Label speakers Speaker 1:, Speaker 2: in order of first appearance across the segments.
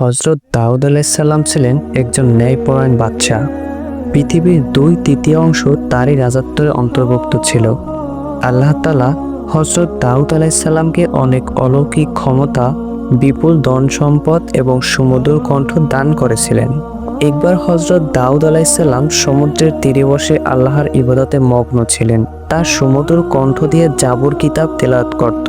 Speaker 1: হজরত দাউদ আলাইসাল্লাম ছিলেন একজন ন্যায়পরায়ণ বাদশা। পৃথিবীর দুই তৃতীয় অংশ তারই রাজত্বের অন্তর্ভুক্ত ছিল। আল্লাহ তালা হজরত দাউদ আলাইসাল্লামকে অনেক অলৌকিক ক্ষমতা, বিপুল ধন সম্পদ এবং সমুদ্র কণ্ঠ দান করেছিলেন। একবার হজরত দাউদ আলাইসাল্লাম সমুদ্রের তীরে বসে আল্লাহর ইবাদতে মগ্ন ছিলেন। তার সমুদ্র কণ্ঠ দিয়ে জাবুর কিতাব তেলাত করত।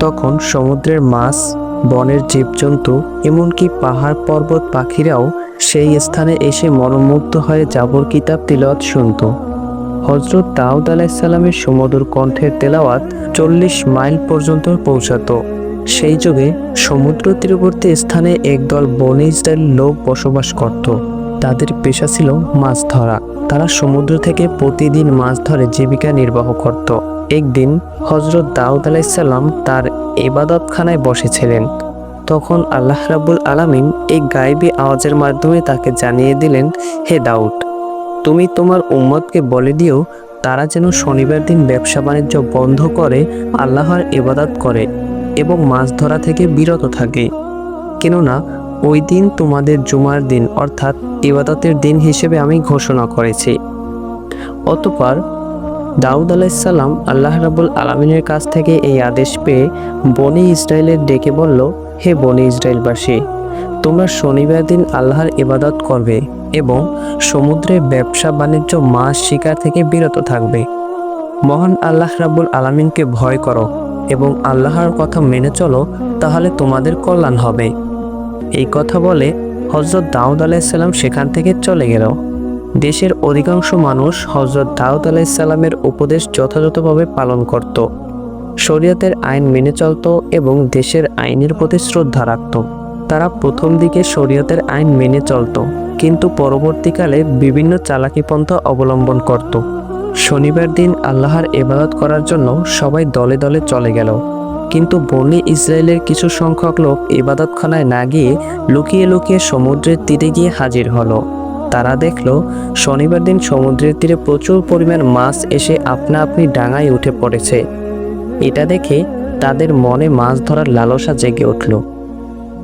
Speaker 1: তখন সমুদ্রের মাছ বনের জীবজন্তু, এমনকি পাহাড় পর্বত পাখিরাও সেই স্থানে এসে মনোমুগ্ধ হয়ে জাবর কিতাব তিলাওয়াত শুনত। হজরত দাউদ আলাইসাল্লামের সমুদ্র কণ্ঠের তেলাওয়াত চল্লিশ মাইল পর্যন্ত পৌঁছাতো। সেই যুগে সমুদ্র তীরবর্তী স্থানে একদল বনি ইসরায়েল লোক বসবাস করত। তাদের পেশা ছিল মাছ ধরা। তারা সমুদ্র থেকে প্রতিদিন মাছ ধরে জীবিকা নির্বাহ করত। একদিন হজরত দাউদ আলাইসাল্লাম তার এবাদতখানায় বসেছিলেন। তখন আল্লাহ রাবুল আলামিন এই গায়েবী আওয়াজের মাধ্যমে তাকে জানিয়ে দিলেন, হে দাউদ, তুমি তোমার উম্মতকে বলে দিও, তারা যেন শনিবার দিন ব্যবসা বাণিজ্য বন্ধ করে, আল্লাহর ইবাদত করে এবং মাছ ধরা থেকে বিরত থাকে। কেননা, ওই দিন তোমাদের জুমার দিন, অর্থাৎ ইবাদতের দিন হিসেবে আমি ঘোষণা করেছি। অতপর দাউদ আলাইসাল্লাম আল্লাহ রাবুল আলমিনের কাছ থেকে এই আদেশ পেয়ে বনি ইসরায়েলের ডেকে বলল, হে বনি ইসরায়েলবাসী, তোমরা শনিবার দিন আল্লাহর ইবাদত করবে এবং সমুদ্রে ব্যবসা বাণিজ্য মাছ শিকার থেকে বিরত থাকবে। মহান আল্লাহ রাবুল আলমিনকে ভয় করো এবং আল্লাহর কথা মেনে চলো, তাহলে তোমাদের কল্যাণ হবে। এই কথা বলে হজরত দাউদ আলাইসাল্লাম সেখান থেকে চলে গেল। দেশের অধিকাংশ মানুষ হজরত দাউদ আলাইসাল্লামের উপদেশ যথাযথভাবে পালন করত। শরীয়তের আইন মেনে চলত এবং দেশের আইনের প্রতি শ্রদ্ধা রাখত। তারা প্রথম দিকে শরীয়তের আইন মেনে চলত, কিন্তু পরবর্তীকালে বিভিন্ন চালাকিপন্থা অবলম্বন করত। শনিবার দিন আল্লাহর এবাদত করার জন্য সবাই দলে দলে চলে গেল। কিন্তু বনি ইসরায়েলের কিছু সংখ্যক লোক ইবাদতখানায় না গিয়ে লুকিয়ে লুকিয়ে সমুদ্রের তীরে গিয়ে হাজির হলো। তারা দেখল, শনিবার দিন সমুদ্রের তীরে প্রচুর পরিমাণ মাছ এসে আপনা আপনি ডাঙায় উঠে পড়েছে। এটা দেখে তাদের মনে মাছ ধরার লালসা জেগে উঠল।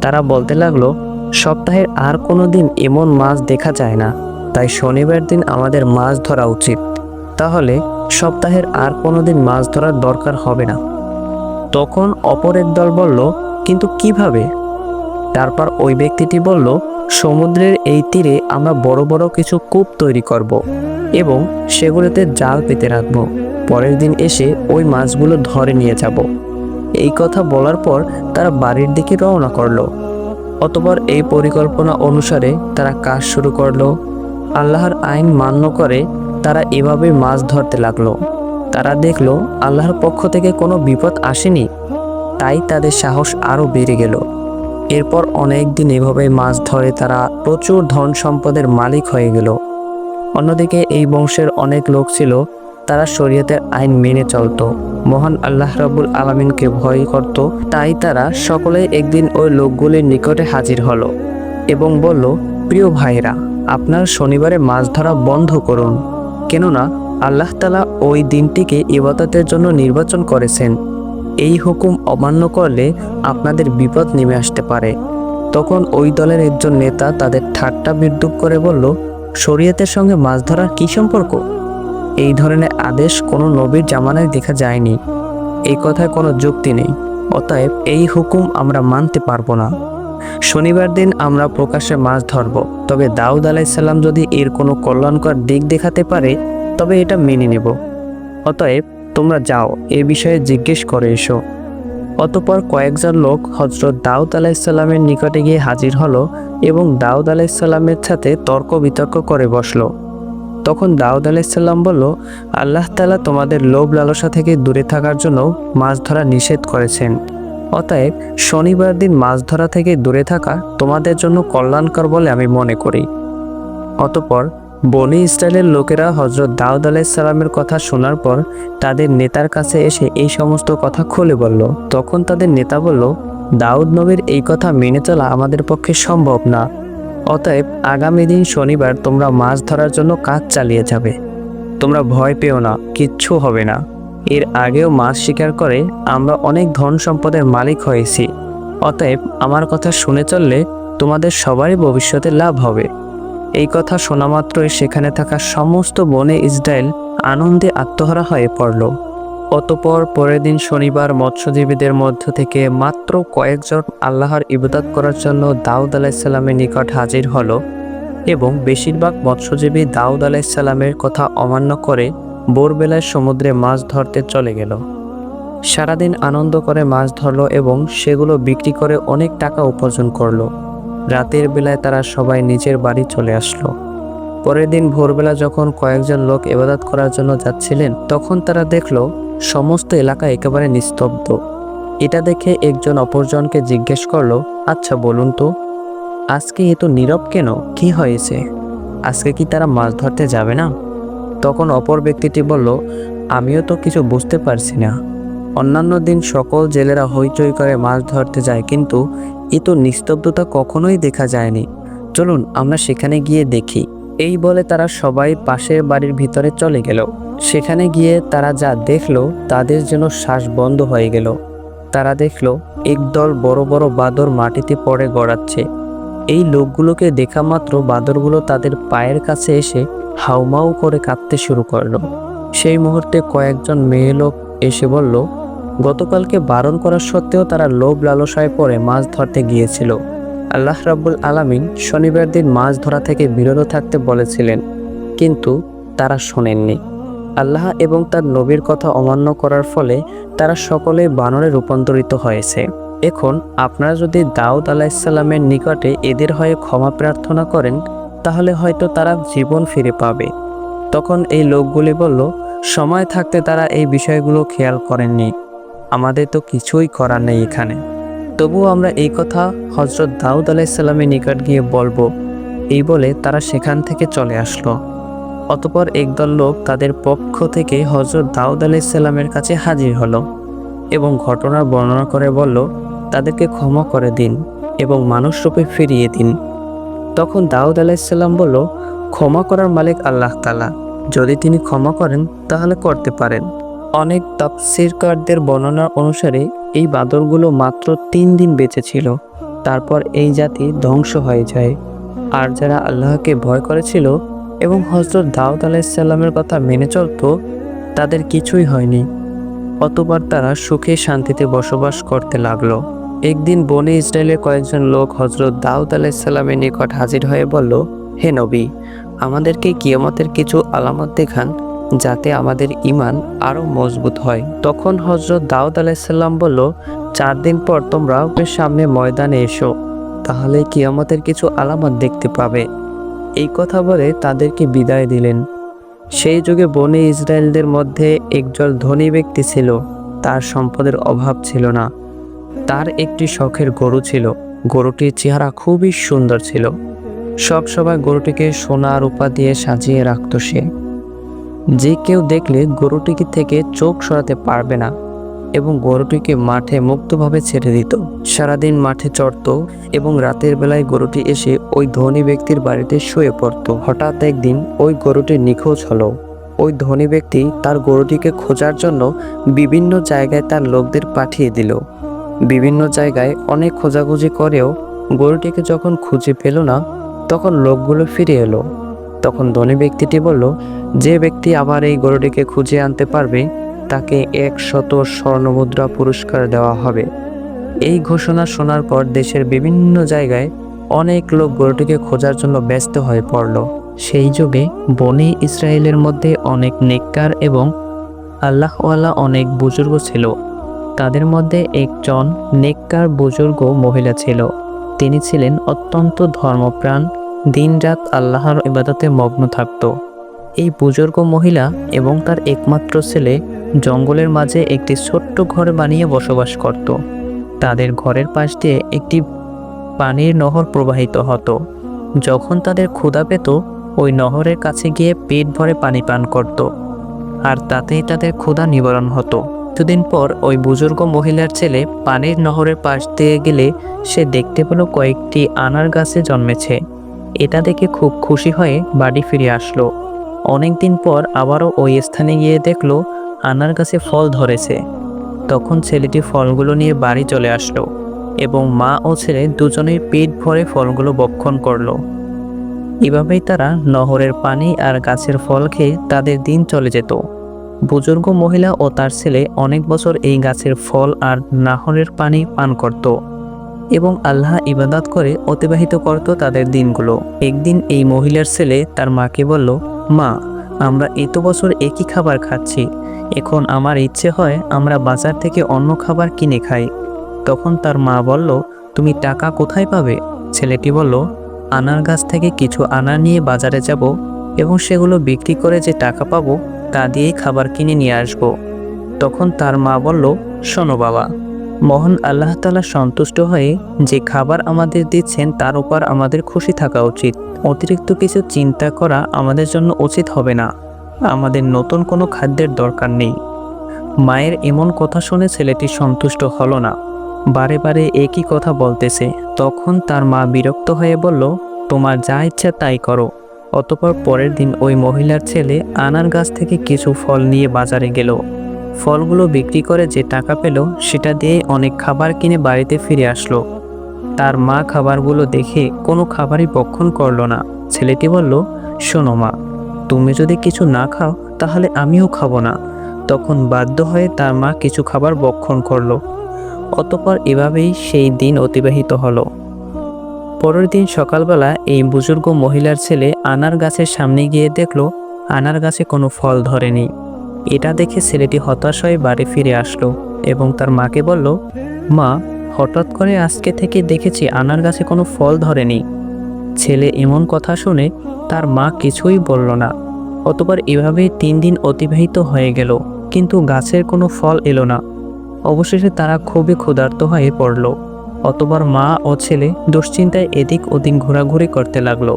Speaker 1: তারা বলতে লাগল, সপ্তাহের আর কোনো দিন এমন মাছ দেখা যায় না, তাই শনিবার দিন আমাদের মাছ ধরা উচিত। তাহলে সপ্তাহের আর কোনো দিন মাছ ধরার দরকার হবে না। তখন অপর এক দল বলল, কিন্তু কীভাবে? তারপর ওই ব্যক্তিটি বলল সমুদ্রের এই তীরে আমরা বড় বড় কিছু কূপ তৈরি করব এবং সেগুলোতে জাল পেতে রাখব। পরের দিন এসে ওই মাছগুলো ধরে নিয়ে যাব। এই কথা বলার পর তারা বাড়ির দিকে রওনা করল। অতপর এই পরিকল্পনা অনুসারে তারা কাজ শুরু করল। আল্লাহর আইন মান্য করে তারা এভাবে মাছ ধরতে লাগল। তারা দেখল আল্লাহর পক্ষ থেকে কোনো বিপদ আসেনি। তাই তাদের সাহস আরও বেড়ে গেল। এরপর অনেক দিন এভাবে মাছ ধরে তারা প্রচুর ধন সম্পদের মালিক হয়ে গেল। অন্যদিকে এই বংশের অনেক লোক ছিল, তারা শরীয়তের আইন মেনে চলত। মহান আল্লাহ রাবুল আলমিনকে ভয় করত, তাই তারা সকলে একদিন ওই লোকগুলির নিকটে হাজির হলো এবং বলল, প্রিয় ভাইরা আপনার শনিবারে মাছ ধরা বন্ধ করুন। কেননা, আল্লাহ তালা ওই দিনটিকে ইবাদতের জন্য নির্বাচন করেছেন। এই হুকুম অমান্য করলে আপনাদের বিপদ নেমে আসতে পারে। তখন ওই দলের একজন নেতা তাদের ঠাট্টা বিদ্রুপ করে বলল, শরীয়তের সঙ্গে মাছ ধরার কী সম্পর্ক? এই ধরনের আদেশ কোনো নবীর জামানায় দেখা যায়নি। এই কথায় কোনো যুক্তি নেই। অতএব এই হুকুম আমরা মানতে পারব না। শনিবার দিন আমরা প্রকাশ্যে মাছ ধরব। তবে দাউদ আলাইসাল্লাম যদি এর কোনো কল্যাণকর দিক দেখাতে পারে, তবে এটা মেনে নেব। অতএব তোমরা যাও, এ বিষয়ে জিজ্ঞেস করে এসো। অতপর কয়েকজন লোক হজরত দাউদ আলাইসাল্লামের নিকটে গিয়ে হাজির হলো এবং দাউদ আলাইসাল্লামের সাথে তর্ক বিতর্ক করে বসল। তখন দাউদ আলাইসাল্লাম বলল, আল্লাহ তালা তোমাদের লোভ লালসা থেকে দূরে থাকার জন্য মাছ ধরা নিষেধ করেছেন। অতএব শনিবার দিন মাছ ধরা থেকে দূরে থাকা তোমাদের জন্য কল্যাণকর বলে আমি মনে করি। অতপর বনি ইসরায়েলের লোকেরা হজরত দাউদ আলাইসাল্লামের কথা শোনার পর তাদের নেতার কাছে এসে এই সমস্ত কথা খুলে বলল। তখন তাদের নেতা বলল, দাউদ নবীর এই কথা মেনে চলা আমাদের পক্ষে সম্ভব না। অতএব আগামী দিন শনিবার তোমরা মাছ ধরার জন্য কাজ চালিয়ে যাবে। তোমরা ভয় পেও না, কিচ্ছু হবে না। এর আগেও মাছ শিকার করে আমরা অনেক ধন সম্পদের মালিক হয়েছি। অতএব আমার কথা শুনে চললে তোমাদের সবারই ভবিষ্যতে লাভ হবে। এই কথা শোনা মাত্রই সেখানে থাকা সমস্ত বনে ইসরায়েল আনন্দে আত্মহারা হয়ে পড়ল। অতপর পরের দিন শনিবার মৎস্যজীবীদের মধ্য থেকে মাত্র কয়েকজন আল্লাহর ইবাদত করার জন্য দাউদ আলাইসাল্লামের নিকট হাজির হলো এবং বেশিরভাগ মৎস্যজীবী দাউদ আলাইসাল্লামের কথা অমান্য করে ভোরবেলায় সমুদ্রে মাছ ধরতে চলে গেল। সারাদিন আনন্দ করে মাছ ধরলো এবং সেগুলো বিক্রি করে অনেক টাকা উপার্জন করল। রাতের বেলায় তারা সবাই নিজের বাড়ি চলে আসলো। পরের দিন ভোরবেলা যখন কয়েকজন লোক ইবাদত করার জন্য যাচ্ছিলেন, তখন তারা দেখল, সমস্ত এলাকা একেবারে নিস্তব্ধ। এটা দেখে একজন অপরজনকে জিজ্ঞেস করল আচ্ছা বলুন তো, আজকে এত নীরব কেন? কি হয়েছে? আজকে কি তারা মাছ ধরতে যাবে না? তখন অপর ব্যক্তিটি বলল, আমিও তো কিছু বুঝতে পারছি না। অন্যান্য দিন সকল জেলেরা হইচই করে মাছ ধরতে যায়, কিন্তু এ তো নিস্তব্ধতা কখনোই দেখা যায়নি। চলুন, আমরা সেখানে গিয়ে দেখি। এই বলে তারা সবাই পাশের বাড়ির ভিতরে চলে গেল। সেখানে গিয়ে তারা যা দেখল, তাদের যেন শ্বাস বন্ধ হয়ে গেল। তারা দেখল, একদল বড় বড় বাদর মাটিতে পড়ে গড়াচ্ছে। এই লোকগুলোকে দেখা মাত্র বাদরগুলো তাদের পায়ের কাছে এসে হাউমাউ করে কাঁদতে শুরু করল। সেই মুহূর্তে কয়েকজন মেয়ে লোক এসে বলল গতকালকে বারণ করা সত্ত্বেও তারা লোভ লালসায় পড়ে মাছ ধরতে গিয়েছিল। আল্লাহ রাব্বুল আলামিন শনিবার দিন মাছ ধরা থেকে বিরত থাকতে বলেছিলেন, কিন্তু তারা শোনেননি। আল্লাহ এবং তার নবীর কথা অমান্য করার ফলে তারা সকলে বানরে রূপান্তরিত হয়েছে। এখন আপনারা যদি দাউদ আলাইসাল্লামের নিকটে এদের হয়ে ক্ষমা প্রার্থনা করেন, তাহলে হয়তো তারা জীবন ফিরে পাবে। তখন এই লোকগুলি বলল, সময় থাকতে তারা এই বিষয়গুলো খেয়াল করেননি। আমাদের তো কিছুই করার নেই এখানে। তবুও আমরা এই কথা হজরত দাউদ আলাইসাল্লামের নিকট গিয়ে বলব, এই বলে তারা সেখান থেকে চলে আসলো। অতপর একদল লোক তাদের পক্ষ থেকে হজরত দাউদ আলাইসাল্লামের কাছে হাজির হলো এবং ঘটনার বর্ণনা করে বলল, তাদেরকে ক্ষমা করে দিন এবং মানুষরূপে ফিরিয়ে দিন। তখন দাউদ আলাইসাল্লাম বলল, ক্ষমা করার মালিক আল্লাহ তালা যদি তিনি ক্ষমা করেন, তাহলে করতে পারেন। অনেক তাফসিরকারদের বর্ণনা অনুসারে এই বাদরগুলো মাত্র তিন দিন বেঁচে ছিল। তারপর এই জাতি ধ্বংস হয়ে যায়। আর যারা আল্লাহকে ভয় করেছিল এবং হজরত দাউদ আলাইসাল্লামের কথা মেনে চলত, তাদের কিছুই হয়নি। অতবার তারা সুখে শান্তিতে বসবাস করতে লাগল। একদিন বনে ইসরায়েলের কয়েকজন লোক হজরত দাউদ আলাইসাল্লামের নিকট হাজির হয়ে বলল, হে নবী, আমাদেরকে কিয়ামতের কিছু আলামত দেখান। যাতে আমাদের ইমান আরও মজবুত হয়। তখন হজরত দাউদ আলাইসাল্লাম বলল, চার দিন পর তোমরা ওদের সামনে ময়দানে এসো, তাহলে কিয়ামতের কিছু আলামত দেখতে পাবে। এই কথা বলে তাদেরকে বিদায় দিলেন। সেই যুগে বনে ইসরায়েলদের মধ্যে একজন ধনী ব্যক্তি ছিল, তার সম্পদের অভাব ছিল না। তার একটি শখের গরু ছিল। গরুটির চেহারা খুবই সুন্দর ছিল। সব সময় গরুটিকে সোনা রূপা দিয়ে সাজিয়ে রাখত সে। যে কেউ দেখলে গরুটিকে থেকে চোখ সরাতে পারবে না এবং গরুটিকে মাঠে মুক্তভাবে ছেড়ে দিত। সারাদিন মাঠে চড়ত এবং রাতের বেলায় গরুটি এসে ওই ধনী ব্যক্তির বাড়িতে শুয়ে পড়ত। হঠাৎ একদিন ওই গরুটি নিখোঁজ হলো। ওই ধনী ব্যক্তি তার গরুটিকে খোঁজার জন্য বিভিন্ন জায়গায় তার লোকদের পাঠিয়ে দিল। বিভিন্ন জায়গায় অনেক খোঁজাখুঁজি করেও গরুটিকে যখন খুঁজে পেল না, তখন লোকগুলো ফিরে এলো। তখন ধনী ব্যক্তিটি বলল যে ব্যক্তি আবার এই গরুটিকে খুঁজে আনতে পারবে, তাকে এক শত স্বর্ণমুদ্রা পুরস্কার দেওয়া হবে। এই ঘোষণা শোনার পর দেশের বিভিন্ন জায়গায় অনেক লোক গরুটিকে খোঁজার জন্য ব্যস্ত হয়ে পড়ল। সেই যুগে বনে ইসরায়েলের মধ্যে অনেক নেককার এবং আল্লাহওয়ালা অনেক বুজুর্গ ছিল। তাদের মধ্যে একজন নেককার বুজুর্গ মহিলা ছিল। তিনি ছিলেন অত্যন্ত ধর্মপ্রাণ, দিনরাত আল্লাহর ইবাদতে মগ্ন থাকত। এই বুজুর্গ মহিলা এবং তার একমাত্র ছেলে জঙ্গলের মাঝে একটি ছোট্ট ঘর বানিয়ে বসবাস করত। তাদের ঘরের পাশ দিয়ে একটি পানির নহর প্রবাহিত হতো। যখন তাদের ক্ষুধা পেত, ওই নহরের কাছে গিয়ে পেট ভরে পানি পান করত। আর তাতেই তাদের ক্ষুধা নিবারণ হতো। কিছুদিন পর ওই বুজুর্গ মহিলার ছেলে পানির নহরের পাশ দিয়ে গেলে সে দেখতে পেল কয়েকটি আনার গাছে জন্মেছে। এটা দেখে খুব খুশি হয়ে বাড়ি ফিরে আসলো। অনেকদিন পর আবারও ওই স্থানে গিয়ে দেখল আনার গাছে ফল ধরেছে। তখন ছেলেটি ফলগুলো নিয়ে বাড়ি চলে আসলো এবং মা ও ছেলে দুজনেই পেট ভরে ফলগুলো বক্ষণ করল। এভাবেই তারা নহরের পানি আর গাছের ফল খেয়ে তাদের দিন চলে যেত। বুজুর্গ মহিলা ও তার ছেলে অনেক বছর এই গাছের ফল আর নাহরের পানি পান করত এবং আল্লাহ ইবাদত করে অতিবাহিত করত তাদের দিনগুলো। একদিন এই মহিলার ছেলে তার মাকে বলল মা, আমরা এত বছর একই খাবার খাচ্ছি। এখন আমার ইচ্ছে হয় আমরা বাজার থেকে অন্য খাবার কিনে খাই। তখন তার মা বলল, তুমি টাকা কোথায় পাবে? ছেলেটি বলল, আনার গাছ থেকে কিছু আনা নিয়ে বাজারে যাব এবং সেগুলো বিক্রি করে যে টাকা পাবো তা দিয়েই খাবার কিনে নিয়ে আসব। তখন তার মা বলল, শোনো বাবা মহান আল্লাহ তালা সন্তুষ্ট হয়ে যে খাবার আমাদের দিচ্ছেন, তার উপর আমাদের খুশি থাকা উচিত। অতিরিক্ত কিছু চিন্তা করা আমাদের জন্য উচিত হবে না। আমাদের নতুন কোনো খাদ্যের দরকার নেই। মায়ের এমন কথা শুনে ছেলেটি সন্তুষ্ট হলো না। বারে বারে একই কথা বলতেছে। তখন তার মা বিরক্ত হয়ে বলল, তোমার যা ইচ্ছা তাই করো। অতপর পরের দিন ওই মহিলার ছেলে আনার গাছ থেকে কিছু ফল নিয়ে বাজারে গেল। ফলগুলো বিক্রি করে যে টাকা পেল, সেটা দিয়ে অনেক খাবার কিনে বাড়িতে ফিরে আসলো। তার মা খাবারগুলো দেখে কোনো খাবারই বক্ষণ করল না। ছেলেটি বলল, শোনো মা, তুমি যদি কিছু না খাও, তাহলে আমিও খাব না। তখন বাধ্য হয়ে তার মা কিছু খাবার বক্ষণ করল। অতপর এভাবেই সেই দিন অতিবাহিত হলো। পরের দিন সকালবেলা এই বুজুর্গ মহিলার ছেলে আনার গাছের সামনে গিয়ে দেখল, আনার গাছে কোনো ফল ধরেনি। এটা দেখে ছেলেটি হতাশ হয়ে বাড়ি ফিরে আসলো এবং তার মাকে বলল, মা, হঠাৎ করে আজকে থেকে দেখেছি আনার গাছে কোনো ফল ধরেনি। ছেলে এমন কথা শুনে তার মা কিছুই বলল না। অতবার এভাবেই তিন দিন অতিবাহিত হয়ে গেল, কিন্তু গাছের কোনো ফল এলো না। অবশেষে তারা খুবই ক্ষুধার্ত হয়ে পড়ল। অতবার মা ও ছেলে দুশ্চিন্তায় এদিক ওদিক ঘোরাঘুরি করতে লাগল।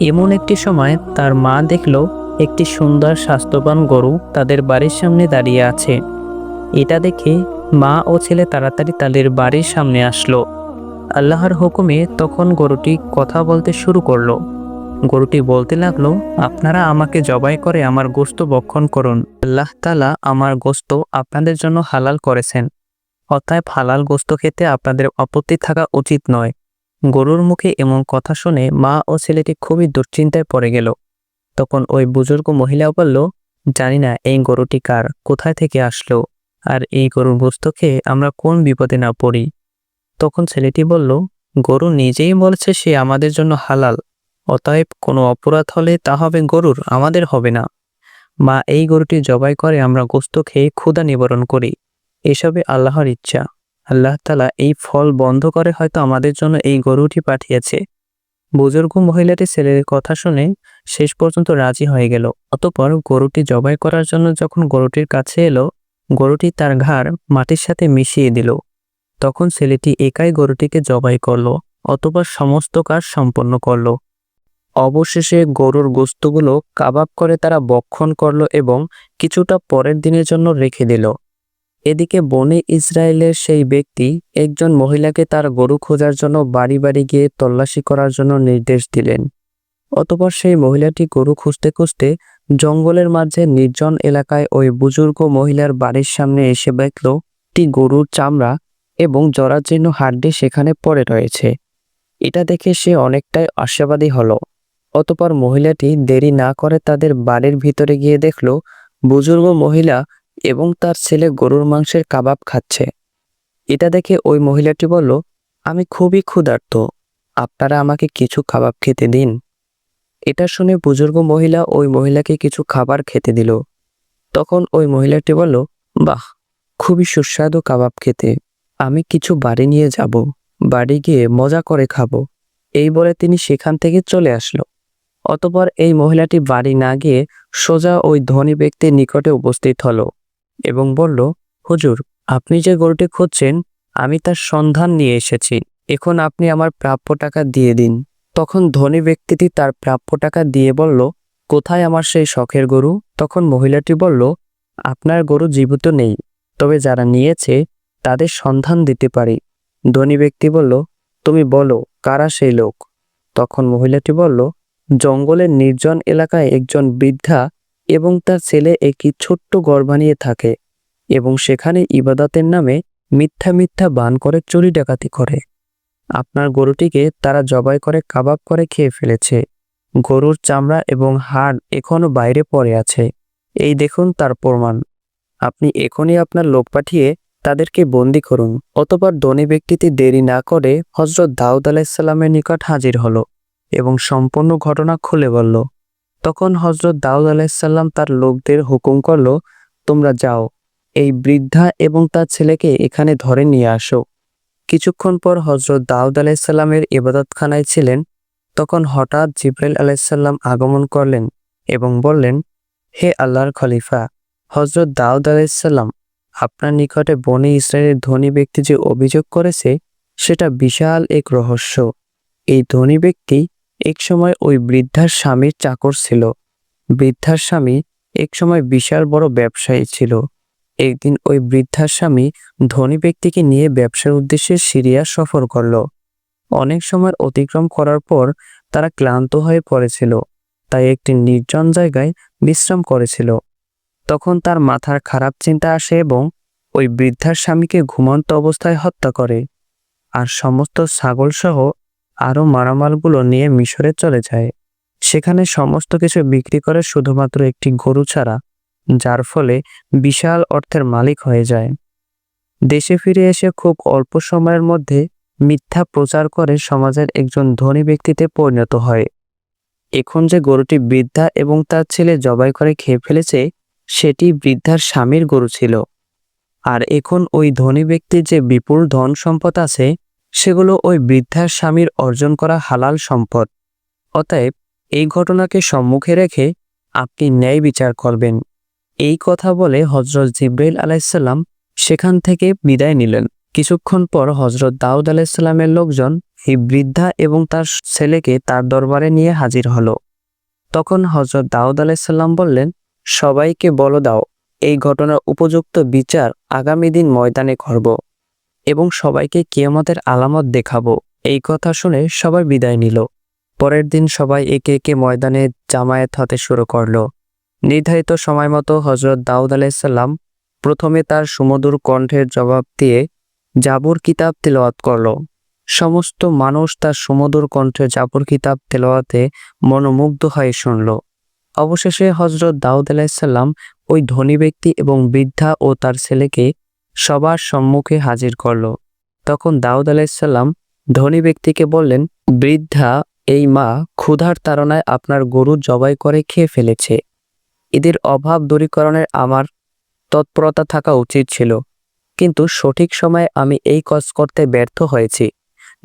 Speaker 1: এমন একটি সময় তার মা দেখল একটি সুন্দর স্বাস্থ্যবান গরু তাদের বাড়ির সামনে দাঁড়িয়ে আছে। এটা দেখে মা ও ছেলে তাড়াতাড়ি তাদের বাড়ির সামনে আসলো। আল্লাহর হুকুমে তখন গরুটি কথা বলতে শুরু করল। গরুটি বলতে লাগল, আপনারা আমাকে জবাই করে আমার গোস্ত বক্ষণ করুন। আল্লাহ তালা আমার গোস্ত আপনাদের জন্য হালাল করেছেন। অতএব হালাল গোস্ত খেতে আপনাদের আপত্তি থাকা উচিত নয়। গরুর মুখে এমন কথা শুনে মা ও ছেলেটি খুবই দুশ্চিন্তায় পড়ে গেল। তখন ওই বুজুর্গ মহিলাও বলল, জানি না এই গরুটি কার, কোথায় থেকে আসলো? আর এই গরুর গোস্ত খেয়ে আমরা কোন বিপদে না পড়ি? তখন ছেলেটি বলল, গরু নিজেই বলছে সে আমাদের জন্য হালাল, অতএব কোনো অপরাধ হলে তা হবে গরুর, আমাদের হবে না। মা, এই গরুটি জবাই করে আমরা গোস্ত খেয়ে ক্ষুধা নিবারণ করি, এসবে আল্লাহর ইচ্ছা। আল্লাহ তালা এই ফল বন্ধ করে হয়তো আমাদের জন্য এই গরুটি পাঠিয়েছে। বুজুর্গ মহিলাটি ছেলের কথা শুনে শেষ পর্যন্ত রাজি হয়ে গেল। অতপর গরুটি জবাই করার জন্য যখন গরুটির কাছে এলো, গরুটি তার ঘাড় মাটির সাথে মিশিয়ে দিল। তখন ছেলেটি একাই গরুটিকে জবাই করল অতপর সমস্ত কাজ সম্পন্ন করল। অবশেষে গরুর গোস্তগুলো কাবাব করে তারা বক্ষণ করল এবং কিছুটা পরের দিনের জন্য রেখে দিল। এদিকে বনে ইসরায়েলের সেই ব্যক্তি একজন মহিলাকে তার গরু খোঁজার জন্য বাড়ি বাড়ি গিয়ে তল্লাশি করার জন্য নির্দেশ দিলেন। অতপর সেই মহিলাটি গরু খুঁজতে খুঁজতে জঙ্গলের মাঝে নির্জন এলাকায় ওই বুজুর্গ মহিলার বাড়ির সামনে এসে দেখল, একটি গরুর চামড়া এবং জরাজীর্ণ হাড্ডি সেখানে পড়ে রয়েছে। এটা দেখে সে অনেকটাই আশাবাদী হলো। অতপর মহিলাটি দেরি না করে তাদের বাড়ির ভিতরে গিয়ে দেখল, বুজুর্গ মহিলা এবং তার ছেলে গরুর মাংসের কাবাব খাচ্ছে। এটা দেখে ওই মহিলাটি বলল, আমি খুবই ক্ষুধার্ত। আপনারা আমাকে কিছু কাবাব খেতে দিন। এটা শুনে বুজুর্গ মহিলা ওই মহিলাকে কিছু খাবার খেতে দিল। তখন ওই মহিলাটি বলল, বাহ, খুবই সুস্বাদু কাবাব খেতে। আমি কিছু বাড়ি নিয়ে যাব, বাড়ি গিয়ে মজা করে খাব। এই বলে তিনি সেখান থেকে চলে আসলো। অতপর এই মহিলাটি বাড়ি না গিয়ে সোজা ওই ধনী ব্যক্তির নিকটে উপস্থিত হলো। এবং বলল, হুজুর, আপনি যে গরুটি খুঁজছেন, আমি তার সন্ধান নিয়ে এসেছি। এখন আপনি আমার প্রাপ্য টাকা দিয়ে দিন। তখন ধনী ব্যক্তিটি তার প্রাপ্য টাকা দিয়ে বলল, কোথায় আমার সেই শখের গরু? তখন মহিলাটি বলল, আপনার গরু জীবিত নেই, তবে যারা নিয়েছে, তাদের সন্ধান দিতে পারি। ধনী ব্যক্তি বলল, তুমি বলো, কারা সেই লোক? তখন মহিলাটি বলল, জঙ্গলের নির্জন এলাকায় একজন বৃদ্ধা এবং তার ছেলে একটি ছোট্ট ঘর বানিয়ে থাকে এবং সেখানে ইবাদতের নামে মিথ্যা মিথ্যা বান করে চুরি ডাকাতি করে। আপনার গরুটিকে তারা জবাই করে, কাবাব করে খেয়ে ফেলেছে। গরুর চামড়া এবং হাড় এখনও বাইরে পড়ে আছে। এই দেখুন তার প্রমাণ। আপনি এখনই আপনার লোক পাঠিয়ে তাদেরকে বন্দি করুন, অতপর ধনী ব্যক্তিটি দেরি না করে হজরত দাউদ আলাইসাল্লামের নিকট হাজির হলো এবং সম্পূর্ণ ঘটনা খুলে বলল। তখন হজরত দাউদ আলাইসাল্লাম তার লোকদের হুকুম করল, তোমরা যাও, এই বৃদ্ধা এবং তার ছেলেকে এখানে ধরে নিয়ে আসো। কিছুক্ষণ পর হজরত দাউদ আলাইসাল্লামের ইবাদতখানায় ছিলেন। তখন হঠাৎ জিব্রাইল আলাইসাল্লাম আগমন করলেন এবং বললেন, হে আল্লাহর খলিফা হজরত দাউদ আলাইসাল্লাম আপনার নিকটে বনে ইসরায়েলের ধনী ব্যক্তি যে অভিযোগ করেছে, সেটা বিশাল এক রহস্য। এই ধনী ব্যক্তি একসময় ওই বৃদ্ধার স্বামীর চাকর ছিল। বৃদ্ধার স্বামী একসময় বিশাল বড় ব্যবসায়ী ছিল। একদিন ওই বৃদ্ধার স্বামী ধনী ব্যক্তিকে নিয়ে ব্যবসার উদ্দেশ্যে সিরিয়া সফর করল। অনেক সময় অতিক্রম করার পর তারা ক্লান্ত হয়ে পড়েছিল, তাই একটি নির্জন জায়গায় বিশ্রাম করেছিল। তখন তার মাথার খারাপ চিন্তা আসে এবং ওই বৃদ্ধার স্বামীকে ঘুমন্ত অবস্থায় হত্যা করে। আর সমস্ত ছাগল সহ আরও মারামালগুলো নিয়ে মিশরে চলে যায়। সেখানে সমস্ত কিছু বিক্রি করে শুধুমাত্র একটি গরু ছাড়া, যার ফলে বিশাল অর্থের মালিক হয়ে যায়। দেশে ফিরে এসে খুব অল্প সময়ের মধ্যে মিথ্যা প্রচার করে সমাজের একজন ধনী ব্যক্তিতে পরিণত হয়। এখন যে গরুটি বৃদ্ধা এবং তার ছেলে জবাই করে খেয়ে ফেলেছে, সেটি বৃদ্ধার স্বামীর গরু ছিল। আর এখন ওই ধনী ব্যক্তির যে বিপুল ধন সম্পদ আছে সেগুলো ওই বৃদ্ধার স্বামীর অর্জন করা হালাল সম্পদ। অতএব এই ঘটনাকে সম্মুখে রেখে আপনি ন্যায় বিচার করবেন। এই কথা বলে হজরত জিব্রাইল আলাইসাল্লাম সেখান থেকে বিদায় নিলেন। কিছুক্ষণ পর হজরত দাউদ আলাইসাল্লামের লোকজন এই বৃদ্ধা এবং তার ছেলেকে তার দরবারে নিয়ে হাজির হলো। তখন হজরত দাউদ আলাইসাল্লাম বললেন, সবাইকে বলো দাও, এই ঘটনার উপযুক্ত বিচার আগামী দিন ময়দানে করব। এবং সবাইকে কিয়ামতের আলামত দেখাবো। এই কথা শুনে সবাই বিদায় নিল। পরের দিন সবাই একে একে ময়দানে জামায়াত হতে শুরু করল। নির্ধারিত সময় মতো হজরত দাউদ আলাইসাল্লাম প্রথমে তার সুমধুর কণ্ঠের জবাব দিয়ে জাবুর কিতাব তেলাওয়াত করল। সমস্ত মানুষ তার সুমধুর কণ্ঠে জাবুর কিতাব তেলাওয়াতে মনোমুগ্ধ হয়ে শুনল। অবশেষে হজরত দাউদ আলাইসাল্লাম ওই ধনী ব্যক্তি এবং বৃদ্ধা ও তার ছেলেকে সবার সম্মুখে হাজির করল। তখন দাউদ আলাইসাল্লাম ধনী ব্যক্তিকে বললেন, বৃদ্ধা, এই মা ক্ষুধার তাড়নায় আপনার গরু জবাই করে খেয়ে ফেলেছে। এদের অভাব দূরীকরণের আমার তৎপরতা থাকা উচিত ছিল। কিন্তু সঠিক সময়ে আমি এই কাজ করতে ব্যর্থ হয়েছি,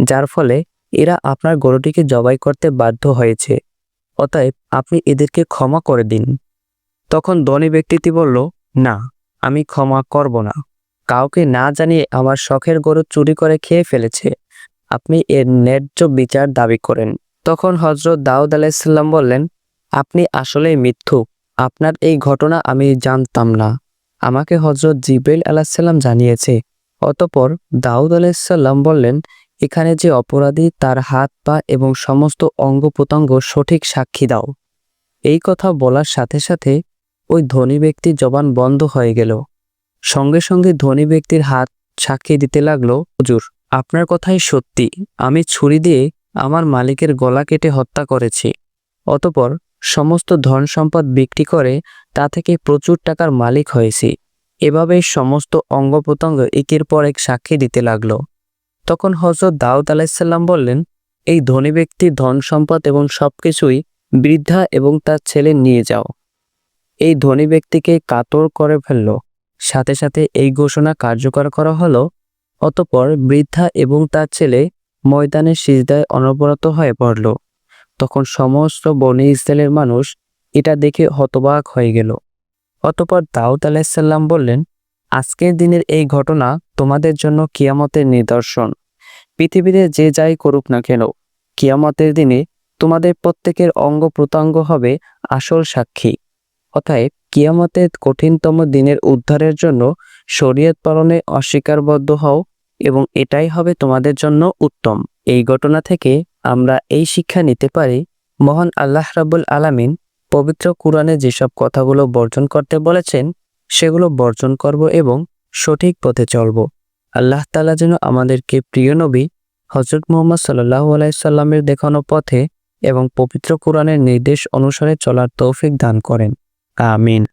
Speaker 1: যার ফলে এরা আপনার গরুটিকে জবাই করতে বাধ্য হয়েছে। অতএব আপনি এদেরকে ক্ষমা করে দিন। তখন ধনী ব্যক্তিটি বলল, না, আমি ক্ষমা করব না। কাউকে না জানিয়ে আমার শখের গরু চুরি করে খেয়ে ফেলেছে। আপনি এর ন্যায্য বিচার দাবি করেন। তখন হজরত দাউদ আলাইসাল্লাম বললেন, আপনি আসলেই মিথ্যুক আপনার এই ঘটনা আমি জানতাম না। আমাকে হজরত জিব্রাইল আলাহিসাল্লাম জানিয়েছে। অতপর দাউদ আলাইসাল্লাম বললেন, এখানে যে অপরাধী তার হাত, পা এবং সমস্ত অঙ্গ প্রত্যঙ্গ সঠিক সাক্ষী দাও। এই কথা বলার সাথে সাথে ওই ধনী ব্যক্তির জবান বন্ধ হয়ে গেল। সঙ্গে সঙ্গে ধনী ব্যক্তির হাত সাক্ষী দিতে লাগল, হুজুর, আপনার কথাই সত্যি। আমি ছুরি দিয়ে আমার মালিকের গলা কেটে হত্যা করেছি। অতপর সমস্ত ধন সম্পদ বিক্রি করে তা থেকে প্রচুর টাকার মালিক হয়েছি। এভাবে সমস্ত অঙ্গ প্রত্যঙ্গ একের পর এক সাক্ষী দিতে লাগল। তখন হজরত দাউদ আলাইসাল্লাম বললেন, এই ধনী ব্যক্তির ধন সম্পদ এবং সব কিছুই বৃদ্ধা এবং তার ছেলে নিয়ে যাও। এই ধনী ব্যক্তিকে কাতর করে ফেলল। সাথে সাথে এই ঘোষণা কার্যকর করা হলো। অতপর বৃদ্ধা এবং তার ছেলে ময়দানের সিজদায় অনবরত হয়ে পড়ল। তখন সমস্ত বনি ইসরায়েলের মানুষ এটা দেখে হতবাক হয়ে গেল। অতপর দাউদ আলাইসাল্লাম বললেন, আজকের দিনের এই ঘটনা তোমাদের জন্য কিয়ামতের নিদর্শন। পৃথিবীতে যে যাই করুক না কেন, কিয়ামতের দিনে তোমাদের প্রত্যেকের অঙ্গ প্রত্যঙ্গ হবে আসল সাক্ষী। অতএব কিয়ামতের কঠিনতম দিনের উদ্ধারের জন্য শরীয়ত পালনে অস্বীকারবদ্ধ হও এবং এটাই হবে তোমাদের জন্য উত্তম। এই ঘটনা থেকে আমরা এই শিক্ষা নিতে পারি, মহান আল্লাহ রাবুল আলামিন পবিত্র কোরআনে যেসব কথাগুলো বর্জন করতে বলেছেন, সেগুলো বর্জন করব এবং সঠিক পথে চলব। আল্লাহ তালা যেন আমাদেরকে প্রিয় নবী হজরত মোহাম্মদ সাল্লাহ আলাইসাল্লামের দেখানো পথে এবং পবিত্র কোরআনের নির্দেশ অনুসারে চলার তৌফিক দান করেন। Amén.